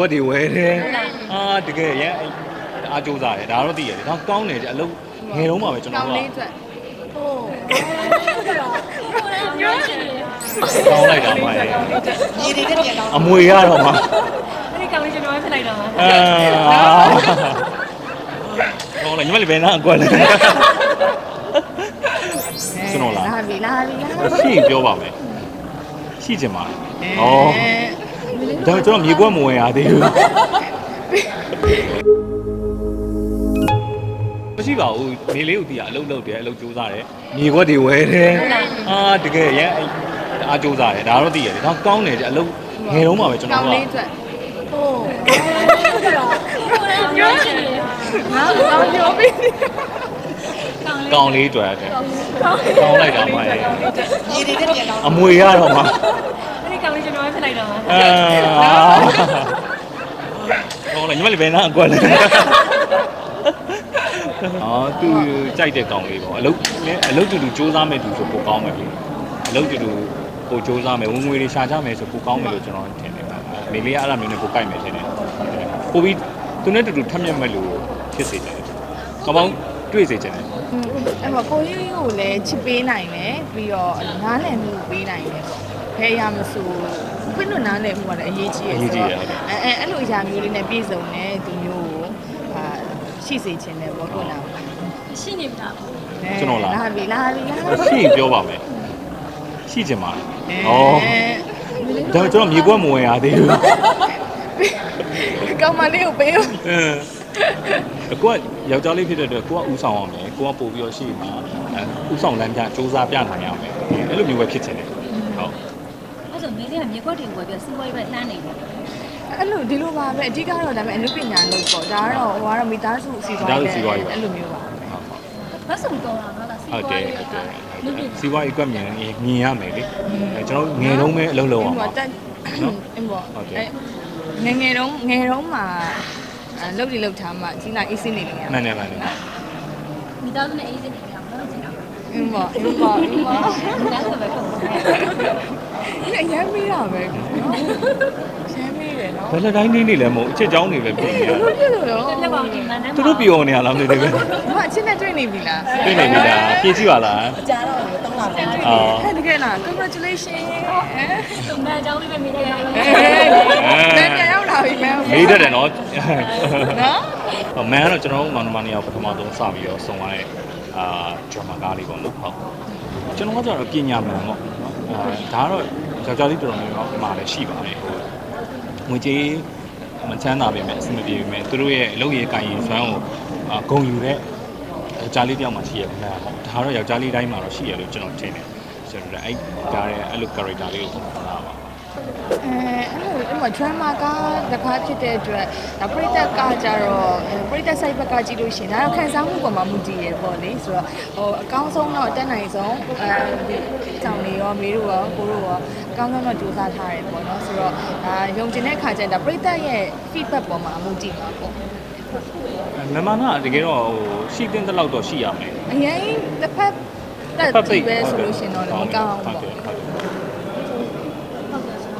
ကွက်တွေဝဲတယ်အာတကယ်ရမ်းအားကြိုးစားတယ်ဒါတော့သိရတယ်ဒါကောင်းတယ်အလုပ်ငယ်တော့မှပဲကျွန်ကောတော်င်းကလေးအတွက်ဟိုကောင်းလိုက်တာမှရရေတွေတက်ပြန်ကောင်းအမွေရတော့မှအဲ့ဒီကောင်လေးကျွန်တော်ပဲဖြစ်လိုက်တော့မှာအာဟောလေညီမလေးဘယ်နာအကွက်လဲကျွန်တော်လားလာပြီလာပြီလာရှိရင်ပြောပါမယ်ရှိချင်ပါဩ ဒါကျွန်တော်မြေကွက်မဝင်ရသေးဘူးမရှိပါဘူးမေလေးကိုတီးရအလုပ်လုပ်တယ်အလုပ်ကြိုးစားတယ်မြေကွက်တွေဝဲတယ်အာတကယ်ရမ်းအားကြိုးစားတယ်ဒါတော့သိရတယ်ဒါကောင်းတယ်အလုပ်ငယ်တော့မှပဲကျွန်ကောတော်င်းကလေးအတွက်ဟိုပြောချင်တယ်ငါကောင်းပြောပြီကောင်းလေးတွေ့တယ်ကောင်းလိုက်တာမှရရေတွေတက်ပြန်ကောင်းအမွေရတော့မှအဲ့ဒီ ကောင်လေးကျွန်တော်ပဲဖြစ်လိုက်တော့မှာအာဟောလေညီမလေးဘယ်နာအကွက်လဲအော်သူကြိုက်တဲ့ကောင်လေးပေါ့အလုပ်အလုပ်တူတူစူးစမ်းမဲ့သူဆိုပိုကောင်းမယ်လေအလုပ်တူတူပိုစူးစမ်းမယ်ဝင်ငွေတွေရှာကြမယ်ဆိုပိုကောင်းမယ်လို့ကျွန်တော်ထင်တယ်မေလေးကအဲ့လိုမျိုးနဲ့ပိုကြိုက်မယ်ထင်တယ်ပိုပြီးသူနဲ့တူတူထက်မြက်မဲ့လို့ဖြစ်စေတယ်ကောင်းကောင်းတွေ့စေချင်တယ်အဲ့တော့ကိုကြီးကိုလည်းချစ်ပေးနိုင်တယ်ပြီးတော့နားလည်မှုပေးနိုင်တယ်ပေါ့ ဘယ်အရာမဆိုခွင့်လွတ်နားလည်မှုကလည်းအရေးကြီးရယ်ဆိုတော့အဲအဲအဲ့လိုအရာမျိုးလေးနဲ့ပြည့်စုံတဲ့သူမျိုးကိုအာရှိစေခြင်းတယ်ပေါ့ကိုနာရှိနေပြီလားလာပြီလာပြီလာရှိရင်ပြောပါမယ်ရှိချင်ပါဩဒါကျွန်တော်မြေကွက်မဝင်ရသေးဘူးကောင်မလေးကိုပေးလို့အင်းအကွက်ယောက်ျားလေးဖြစ်တဲ့အတွက်ကိုကဥဆောင်အောင်မယ်ကိုကပို့ပြီးတော့ရှိမှာအဲဥဆောင်လမ်းပြစူးစမ်းပြနိုင်ရမယ်အဲ့လိုမျိုးပဲဖြစ်ချင်တယ်ဟုတ် အဲ့ဆိုမင်းလေးကမြေခွက်တွေကိုပြောစီးပွားရေးပဲလှမ်းနေတယ်အဲ့လိုဒီလိုပါပဲအဓိကတော့ဒါပေမဲ့အနုပညာလို့ပေါ့ဒါကတော့ဟိုကတော့မိသားစုစီပွားရေးအဲ့လိုမျိုးပါဘတ်စုံတော်တာကစီးဟုတ်ပွားတယ်ရေးဟုတ်တယ်လူတွေစီးပွားရေးကွက်မြင်မြင်ရမယ်လေအဲကျွန်တော်ငယ်တုန်းပဲအလုပ်လုပ်အောင်ပါတက်အင်းပေါ့ဟုတ်တယ်ငယ်ငယ်တုန်းငယ်တုန်းမှာလုတ်ဒီလုတ်ထားမှကြီးလာအေးစင်းနေလို့ရမှန်တယ်မှန်တယ်မိသားစုနဲ့အေးစစ်နေကြအောင်လုပ်ချင်တာအ င်းပေါ့အင်းပေါ့အင်းပေါ့ဒါဆိုပဲကုန်တယ်ဒီရမ်းမေးတာပဲနော်ရမ်းမေးတယ်နော်ဘယ်လက်တိုင်းနေနေလဲမဟုတ်အချက်ချောင်းနေပဲပြင်နေရဘယ်လိုဖြစ်လို့ရောလက်ပေါင်းဒီမှန်တယ်သူတို့ပြောနေရလားမသိသေးဘူးဘာအချင်းနဲ့တွေ့နေပြီလားပြင်နေပြီလားပြေးကြည့်ပါလားကြားတော့3လပြန်တွေ့အော်ဟဲ့တကယ်လား congratulation အဲသူမှန်အကြောင်းလေးပဲမိတယ်အဲပြန်ရောက်လာပြီမဲမေးတတ်တယ်နော်နော်မန်ကတော့ကျွန်တော်တို့မောင်နှမနေရာပထမဆုံးစပြီးတော့ဆုံရတဲ့ အာဂျမကားလေးပေါ့နော်ဟုတ်ကျွန်တော်ကကျတော့ပညာမှန်ပေါ့နော်အာဒါကတော့ယောက်ျားလေးတော်တော်များများမှာလည်းရှိပါတယ်ဟိုငွေကြေးမချမ်းသာပေမဲ့အဆင်မပြေပေမဲ့သူတို့ရဲ့အလုပ်ရေးကိုင်ရင်ဆွမ်းကိုအာဂုံယူတဲ့ယောက်ျားလေးတယောက်မှရှိရတယ်မှန်ပေါ့ဒါကတော့ယောက်ျားလေးတိုင်းမှာတော့ရှိရလို့ကျွန်တော်ထင်တယ်ကျွန်တော်အဲ့ဒါရဲ့အဲ့လို character လေးကိုပုံဖော်တာပါ အဲအဲ့လိုအဲ့မှာ drama ကတစ်ခါဖြစ်တဲ့အတွက်ဒါပရိသတ်ကကြတော့ပရိသတ် site ဘက်ကကြည့်လို့ရှိရင်ဒါတော့ခံစားမှုပေါ်မှာမူတည်ရပေါ့လေဆိုတော့ဟိုအကောင်းဆုံးတော့တက်နိုင်ဆုံးအဲဒီကြောင်လေးရောမေတို့ရောကိုတို့ရောအကောင်းဆုံးတော့ကြိုးစားထားတယ်ပေါ့နော်ဆိုတော့ဒါယုံကြည်တဲ့ခါကျရင်ဒါပရိသတ်ရဲ့ feedback ပေါ်မှာမူတည်ပါပေါ့မြန်မာနာတကယ်တော့ဟိုရှိတဲ့တလောက်တော့ရှိရမယ်အရင်တစ်ဖက်တက်ကြည့်ပဲဆိုလို့ရှိရင်တော့လည်းမကောင်းဘူးဟုတ်ပေါ့ တယ်ဟုတ်တယ်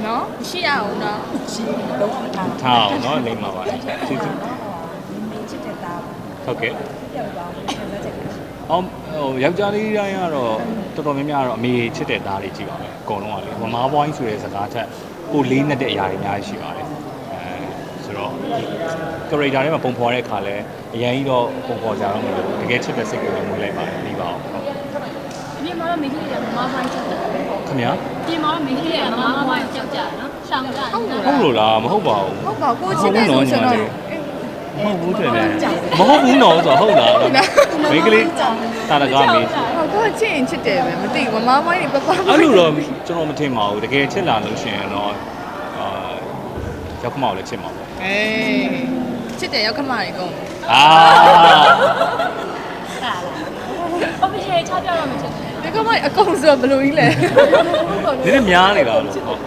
နော် ရှိရအောင်နော်ရှိတော့မထား ထားအောင်เนาะလိမ့်မှာပါကျေးဇူး ချစ်တဲ့သား ဟုတ်ကဲ့ ပြောက်သွားတယ်ဆက်ချက် အောင်ဟိုယောက်ျားလေးတိုင်းကတော့တော်တော်များများတော့အမေချစ်တဲ့သားလေးကြည့်ပါမယ်အကုန်လုံးကလေမမားပွိုင်းဆိုတဲ့စကားထက်ကိုလေးနဲ့တဲ့အရာတွေအများကြီးရှိပါတယ်အဲဆိုတော့ character ထဲမှာပုံဖော်ရတဲ့အခါလဲအရင်ကြီးတော့ပုံဖော်ကြတော့မလို့တကယ်ချစ်တဲ့စိတ်ကိုလည်းမွေးလိုက်ပါတယ်ပြီးပါအောင်ဟုတ် ဒီမှာတော့မိကြီးတွေကမမပိုင်းချက်တယ် ခင်ဗျာဒီမှာတော့မိကြီးတွေကမမပိုင်းချက်ကြတယ်နော်ရှောင်းကြတယ်ဟုတ်လို့လားမဟုတ်ပါဘူးဟုတ်ပါကိုချစ်တဲ့ဆိုဆိုတော့မဟုတ်ဘူးတဲ့မဟုတ်ဘူးနော်ဆိုတော့ဟုတ်လားမိန်းကလေးတာတကားမေးဟောတော့ချစ်ရင်ချစ်တယ်ပဲမသိဘူးမမမိုင်းနေပပအဲ့လိုတော့ကျွန်တော်မထင်ပါဘူးတကယ်ချစ်လာလို့ရှိရင်တော့အာရောက်ခမောက်လည်းချစ်မှာပေါ့အေးချစ်တယ်ရောက်ခမတွေကုန်အာဟာလား official ချပြတော့မချက် ဘူးဒီကမအကုန်ဆိုဘယ်လိုကြီးလဲဒီနေ့များနေတာလို့ဟုတ်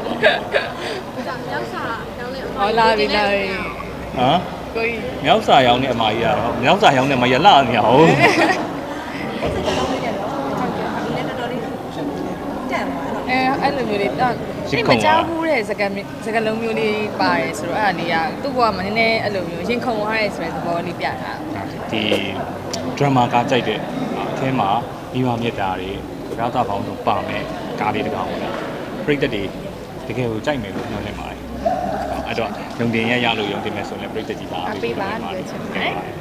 ရောက်စာတောင်းနေဟောလာပြီလာပြီဟမ်ကိုကြီးမြောက်စာရောင်းတဲ့အမကြီးကတော့မြောက်စာရောင်းတဲ့မရလာနေအောင်အဲအဲ့လိုမျိုးတွေတော့ချစ်အဲ့ခုံမကကြောက်ဘူးတဲ့စကားမျိုးစကားလုံးမျိုးလေးပါတယ်ဆိုတော့အဲ့ဒါလေးကသူ့ဘဝမှာနည်းနည်းအဲ့လိုမျိုးရင်ခုန်သွားရဲဆိုတဲ့သဘောလေးပြတာဒီ drama ကားကြိုက်တဲ့အထဲမှာမိဘမြတ်တာတွေ ကားသားပေါင်းစုံပါမယ်ကားလေးတကောင်ပေါ့နော်ပရိသတ်တွေတကယ်ကိုကြိုက်မယ်လို့ညွှန်လင့်ပါတယ်အဲ့တော့လုံတင်ရရလို့ရုံတင်မယ်ဆိုရင်လည်းပရိသတ်ကြီးပါအပေးပါလို့ပြောချင်တယ်